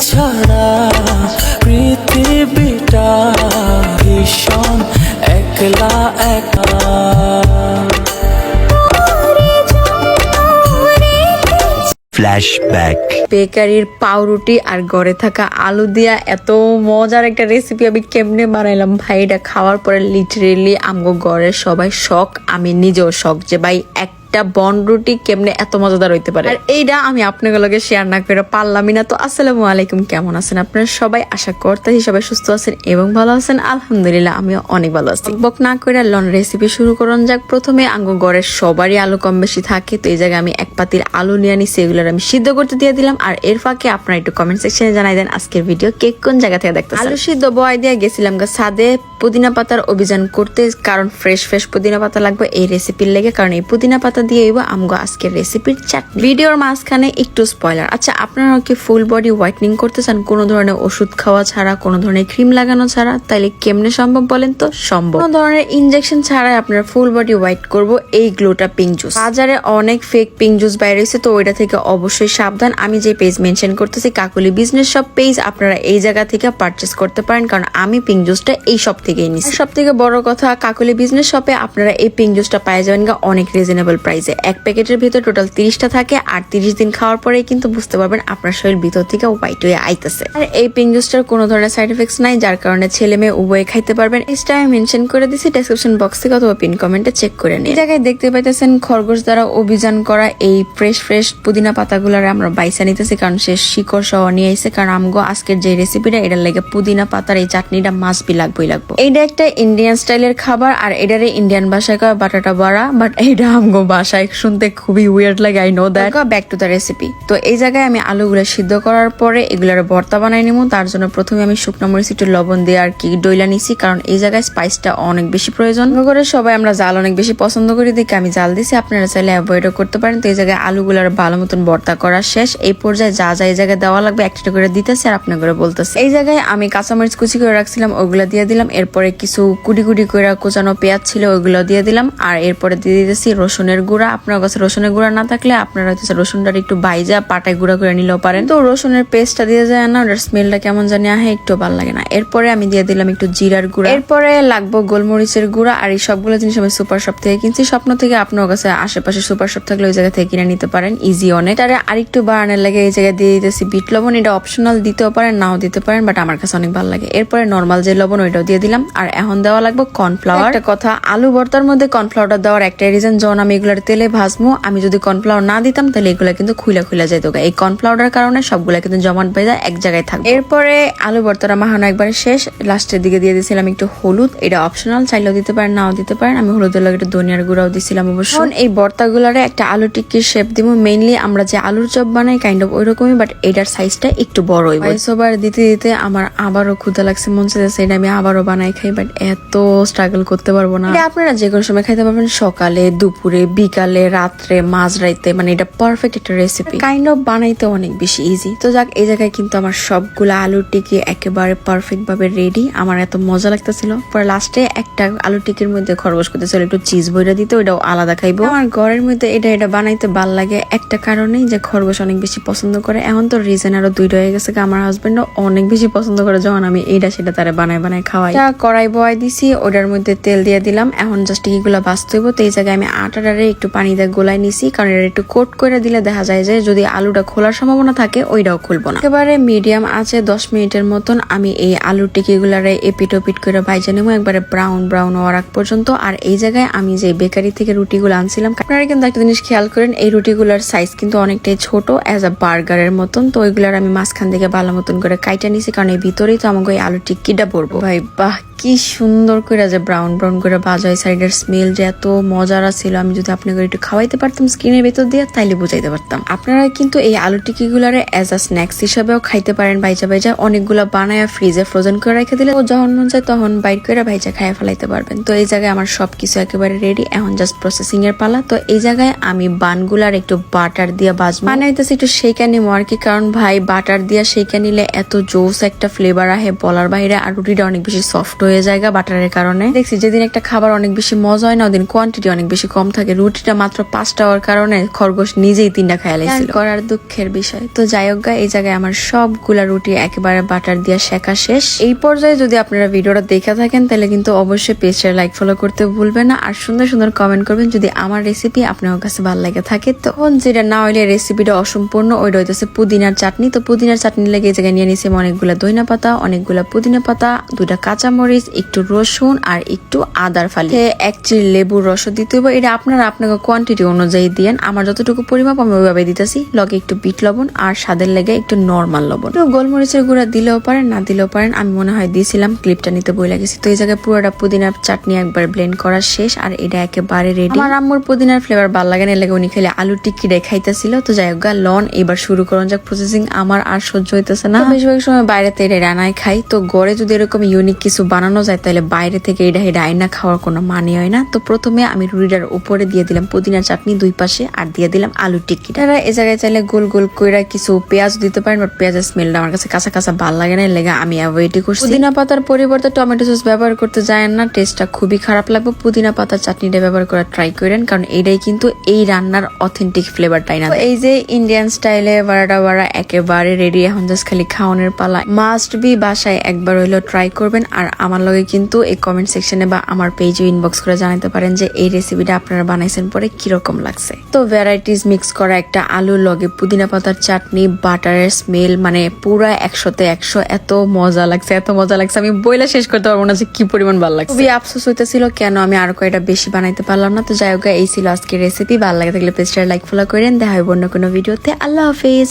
ছাড়া পৃথিবীটা ভীষণ একলা একা Flashback. বেকারির পাউরুটি আর ঘরে থাকা আলু দিয়া এত মজার একটা রেসিপি আমি কেমনে বানাইলাম ভাই এটা খাওয়ার পরে লিটারেলি আমগো ঘরের সবাই শখ আমি নিজেও শখ যে ভাই একটা বন রুটি কেমনে এত মজাদার হইতে পারে? আর এইটা আমি আপনাদের লগে শেয়ার না করে পারলামই না। তো আসসালামু আলাইকুম কেমন আছেন আপনারা সবাই? আশা করতেছি সবাই সুস্থ আছেন এবং ভালো আছেন। আলহামদুলিল্লাহ আমিও অনেক ভালো আছি। বক না করে লন রেসিপি শুরু করুন যাক। প্রথমে আঙ্গো ঘরের সবারই আলু কম বেশি থাকে তো এই জায়গায় আমি এক পাতিল আলু নিয়ে নিছি এগুলোর আমি সিদ্ধ করতে দিয়ে দিলাম। আর এর ফাঁকে আপনারা একটু কমেন্ট সেকশনে জানাই দেন আজকের ভিডিও কে কোন জায়গা থেকে দেখতে আলু সিদ্ধ বয় দিয়ে গেছিলাম গা সাদে পুদিনা পাতার অভিযান করতে কারণ ফ্রেশ ফ্রেশ পুদিনা পাতা লাগবে এই রেসিপির লেগে কারণ এই পুদিনা পাতা দিয়ে হইব আমগো আজকের রেসিপির চাটনি ভিডিওর মাঝখানে একটু স্পয়লার আচ্ছা আপনারা কি ফুল বডি হোয়াইটনিং করতে চান? কোনো ধরনের ওষুধ খাওয়া ছাড়া, কোনো ধরনের ক্রিম লাগানো ছাড়া? তাইলে কেমনে সম্ভব বলেন তো? সম্ভব। কোনো ধরনের ইনজেকশন ছাড়াই আপনার ফুল বডি হোয়াইট করব এই গ্লোটা পিঙ্ক জুস বাজারে অনেক ফেক পিঙ্ক জুস বাইরে হয়েছে তো ওইটা থেকে অবশ্যই সাবধান। আমি যে পেজ মেনশন করতেছি, কাকুলি বিজনেস সব পেজ আপনারা এই জায়গা থেকে পারচেস করতে পারেন, কারণ আমি পিঙ্ক জুসটা এই সব থেকেই নিচ্ছি সব থেকে বড় কথা, কাকুলি বিজনেস শপে আপনারা এই পিঙ্ক জুসটা পাই যাবেন অনেক রিজনেবল প্রাইসে এক প্যাকেটের ভিতরে টোটাল তিরিশটা থাকে, আর তিরিশ দিন খাওয়ার পরে কিন্তু বুঝতে পারবেন আপনার শরীর ভিতর থেকে হোয়াইট হয়ে আইতেছে। আর এই পিঙ্ক জুসটার কোনো ধরনের সাইড এফেক্টস নাই, যার কারণে ছেলে মেয়ে উভয়ে খাইতে পারবেন। এটা আমি মেনশন করে দিছি ডেসক্রিপশন বক্স থেকে অথবা পিন কমেন্টে চেক করে নিন। এই জায়গায় দেখতে পাইতেছেন খরগোশ দ্বারা অভিযান করা এই ফ্রেশ ফ্রেশ পুদিনা পাতাগুলার আমরা বাইসা নিতেছি, কারণ সে শিকড় সহ নিয়ে আইছে। কারণ আমগো আজকের যে রেসিপিটা এটার লাগে পুদিনা পাতার এই চাটনিটা মাছ বি লাগবেই লাগবে। এইটা একটা ইন্ডিয়ান স্টাইলের খাবার, আর এটারে ইন্ডিয়ান ভাষায় কয় বাটাটা বড়া বাট এইটা আমগো ভাষায় শুনতে খুবই উইয়ার্ড লাগে I know that back to the recipe তো এই জায়গায় আমি আলুগুলো সিদ্ধ করার পরে এগুলার ভর্তা বানাই নিবো তার জন্য প্রথমে আমি শুকনো মরিচ, একটু লবণ দিয়ে আর কি ডইলা নিছি, কারণ এই জায়গায় স্পাইসটা অনেক বেশি প্রয়োজন। করে সবাই আমরা জাল অনেক বেশি পছন্দ করি, দেখে আমি জাল দিছি। আপনারা চাইলে অ্যাভয়েডও করতে পারেন। তো এই জায়গায় আলুগুলার ভালো মতন ভর্তা করা শেষ। এই পর্যায়ে যা যা এই জায়গায় দেওয়া লাগবে একটা করে দিতেছে আর আপনার করে বলতেছে। এই জায়গায় আমি কাঁচামরিচ কুচি করে রাখছিলাম, ওগুলো দিয়ে দিলাম। এরপরে কিছু কুটি কুটি করে কোচানো পেঁয়াজ ছিল, ওগুলো দিয়ে দিলাম। আর এরপরে দিয়ে দিতেছি রসুনের গুঁড়া, আপনার কাছে রসুনের গুঁড়া না থাকলে আপনারা হচ্ছে রসুনটা একটু বাইজা পাটায় গুঁড়া করে নিলেও পারেন। তো রসুনের পেস্টটা দিয়ে যায় না, ওটার স্মেলটা কেমন জানি আহে, একটু ভালো লাগে না। এরপরে আমি দিয়ে দিলাম একটু জিরার গুঁড়া। এরপরে লাগবো গোলমরিচের গুঁড়া, আর এই সবগুলো জিনিস আমি সুপার শপ থেকে কিনছি। স্বপ্ন থেকে আপনার কাছে আশেপাশে সুপার শপ থাকলে ওই জায়গা থেকে কিনে নিতে পারেন ইজি অনেক তারে আরেকটু বাড়ানোর লাগে এই জায়গায় দিয়ে দিতেছি বিট লবণ। এটা অপশনাল দিতেও পারেন, নাও দিতে পারেন বাট আমার কাছে অনেক ভালো লাগে। এরপরে নর্মাল যে লবণ, ওইটাও দিয়ে দিলাম। আর এখন দেওয়া লাগবে কর্নফ্লাওয়ার একটা কথা, আলু ভর্তার মধ্যে কর্নফ্লাওয়ারটা দেওয়ার একটাই রিজন যখন আমি এগুলার তেলে ভাজবো আমি যদি কর্নফ্লাওয়ার না দিতাম তাহলে এগুলা কিন্তু খুলে খুলে যেত। এই কর্নফ্লাওয়ারের কারণে সবগুলা কিন্তু জমাট বেঁধে এক জায়গায় থাকবে। এরপরে আলু ভর্তাটা মাহানো একবার শেষ। লাস্টের দিকে দিয়ে দিয়েছিলাম একটু হলুদ। এটা অপশনাল চাইলেও দিতে পারেন নাও দিতে পারেন। আমি হলুদের লাগে একটু ধনিয়ার গুঁড়াও দিছিলাম অবশ্য। এই ভর্তাগুলারে একটা আলু টিক্কির শেপ দিব মেইনলি আমরা যে আলুর চপ বানাই কাইন্ড অফ ওইরকমই বাট এটার সাইজটা একটু বড় সবার দিতে দিতে আমার আবারও ক্ষুদা লাগছে মন চাইছে এটা আমি আবারও বানাই খাই বাট এত স্ট্রাগল করতে পারব না। আপনারা যে কোনো সময় খাইতে পারবেন সকালে দুপুরে বিকালে রাত্রে মাঝরাইতে মানে এটা পারফেক্ট একটা রেসিপি কাইন্ড অফ বানাইতে অনেক বেশি ইজি তো যাক এই জায়গায় কিন্তু আমার সবগুলো আলুর টিকি একেবারে পারফেক্ট ভাবে রেডি আমার এত মজা লাগতেছিল। পরে লাস্টে একটা আলু টিকির মধ্যে খরগোশ করতেছিল। একটু চিজ বইটা দিতে ওইটাও আলাদা খাইবো। আমার ঘরের মধ্যে এটা এটা বানাইতে ভালো লাগে একটা কারণেই যে খরগোশ অনেক বেশি পছন্দ করে। এখন তো রিজন আরও দুইটা হয়ে গেছে আমার হাজবেন্ড অনেক বেশি পছন্দ করে যখন আমি এইটা সেটা তারা বানায় বানায় খাওয়াই। কড়াই বয় দিছি ওটার মধ্যে তেল দিয়ে দিলাম। এখন জাস্ট এগুলো বাঁচতে হইব। তো এই জায়গায় আমি আটাটারে একটু পানি দিয়ে গোলাই নিছি, কারণ এটা একটু কোট করে দিলে দেখা যায় যে যদি আলুটা খোলার সম্ভাবনা থাকে, ওইটাও খুলবো না। একেবারে মিডিয়াম আছে, দশ মিনিটের মতন আমি এই আলুর টিকিগুলারে এপিট ওপিট করে ভাইজা নেব, একবারে ব্রাউন ব্রাউন হওয়ার আগ পর্যন্ত। আর এই জায়গায় আমি যে বেকারি থেকে রুটিগুলো আনছিলাম, আপনারা কিন্তু একটা জিনিস খেয়াল করেন, এই রুটিগুলার সাইজ কিন্তু অনেকটাই ছোট অ্যাজ আ বার্গারের মতন। তো ওইগুলার আমি মাঝখান থেকে ভালো মতন করে কাইটা নিছি, কারণ এই ভিতরেই তো আমাকে ওই আলু টিক্কিটা পড়ব ভাই, বাহ কি সুন্দর করে যে ব্রাউন ব্রাউন করে ভাজা হয় সাইডের স্মেল যে এত মজার ছিল আমি যদি আপনাকে একটু খাওয়াইতে পারতাম স্কিনের ভেতর দিয়ে, তাইলে বুঝাইতে পারতাম। আপনারা কিন্তু এই আলু টিকিগুলারে অ্যাজ আ স্ন্যাক্স হিসাবেও খাইতে পারেন। ভাইজা ভাইজা অনেকগুলো বানায়া ফ্রিজে ফ্রোজেন করে রেখে দিলে, ও যখন মন যায় তখন বাইর করে ভাইজা খাইয়া ফেলাইতে পারবেন। তো এই জায়গায় আমার সবকিছু একেবারে রেডি এখন জাস্ট প্রসেসিং এর পালা। তো এই জায়গায় আমি বানগুলার একটু বাটার দিয়ে বাজবো। বানাইতেছি একটু শেখা নিবো আর কি কারণ ভাই বাটার দিয়া শেখা নিলে এত জোস একটা ফ্লেভার আহে, বলার বাইরে আর রুটিটা অনেক বেশি সফট হয়ে যায় বাটারের কারণে। দেখছি যেদিন একটা খাবার অনেক বেশি মজা হয় না ওদিন কোয়ান্টিটি অনেক বেশি কম থাকে। রুটিটা মাত্র পাঁচটা হওয়ার কারণে খরগোশ নিজেই তিনটা খেয়াল করার দুঃখের বিষয়। তো যাই হোক এই জায়গায় আমার সবগুলা রুটি একেবারে বাটার দিয়ে শেখা শেষ। এই পর্যায়ে যদি আপনারা ভিডিওটা দেখে থাকেন তাহলে কিন্তু অবশ্যই পেজটা লাইক ফলো করতে ভুলবেন না। আর সুন্দর সুন্দর কমেন্ট করবেন যদি আমার রেসিপি আপনার কাছে ভালো লাগে থাকে। তখন যেটা না হইলে রেসিপিটা অসম্পূর্ণ ওইটা হইতেছে পুদিনার চাটনি। তো পুদিনার চাটনি লেগে এই জায়গায় নিয়ে নিয়েছি অনেকগুলা দইনা পাতা অনেকগুলা পুদিনা পাতা দুইটা কাঁচামরিচ একটু রসুন আর একটু আদার ফালি। এক চিল লেবুর রস দিতে হবে এটা আপনারা আপনাকে কোয়ান্টিটি অনুযায়ী দিয়েন। আমার যতটুকু পরিমাপ আমি ওইভাবে দিতেছি। লগে একটু বিট লবণ আর স্বাদের লেগে একটু নর্মাল লবণ। তো গোলমরিচের গুঁড়া দিলেও পারেন, না দিলেও পারেন, আমি মনে হয় দিয়েছিলাম। ক্লিপটা নিতে বই লাগেছি তো এই জায়গায় পুরোটা পুদিনার চাটনি একবার ব্লেন্ড করা শেষ আর এটা একেবারে রেডি আমার আম্মুর পুদিনার ফ্লেভার ভালো লাগে না লাগে উনি খেলে আলু টিক্কি রে খাইতেছিল। তো যাই হোক লন, এবার শুরু করুন। যাক প্রসেসিং আমার আর সহ্য হইতেছে না। বেশিরভাগ সময় বাইরেতে এটা রান্নায় খাই। তো গড়ে যদি এরকম ইউনিক কিছু বানানো যায় তাহলে বাইরে থেকে এটা এটা আয়না খাওয়ার কোনো মানে হয় না। তো প্রথমে আমি রুটিটার উপরে দিয়ে দিলাম পুদিনা চাটনি দুই পাশে আর দিয়ে দিলাম আলু টিক্কি। তারা এ জায়গায় চাইলে গোল গোল কইরা কিছু পেঁয়াজ দিতে পারেন বাট পেঁয়াজের স্মেলটা আমার কাছে কাঁচা কাঁচা ভালো লাগে না লেগে আমি অ্যাভয়েডই করছি। পুদিনা পাতার পরিবর্তে টমেটো সস ব্যবহার করতে যায় না টেস্টটা খুবই খারাপ লাগবে। পুদিনা পাতার চাটনিটা ব্যবহার করা ট্রাই করেন কারণ এটাই কিন্তু এই রান্নার অথেন্টিক ফ্লেভারটাই না। এই যে ইন্ডিয়ান স্টাইলে বারাটা বাড়া একেবারে রেডি এখন জাস্ট খালি খাওয়ানোর পালা। মাস্ট বি বাসায় একবার হইল ট্রাই করবেন আর আমার লগে কিন্তু এই কমেন্ট সেকশনে বা আমার পেজে ইনবক্স করে জানাতে পারেন যে এই রেসিপিটা আপনারা বানাইছেন পরে কীরকম লাগছে। তো ভ্যারাইটিস মিক্স করা একটা আলুর লগে পুদিনা পাতার চাটনি, বাটারের স্মেল মানে পুরা একশোতে একশো, এত মজা লাগছে, এত মজা লাগছে। আমি বইলা শেষ করতে পারব না যে কি পরিমাণ ভালো লাগছে। খুবই আফসোস হইতেছিল কেন আমি আর কয়টা বেশি বানাইতে পারলাম না। তো যাই হোক, এই ছিল আজকের রেসিপি ভালো লাগে থাকলে পেজটা লাইক ফলো করেন। দেখা হবে অন্য কোনো ভিডিওতে আল্লাহ হাফিজ।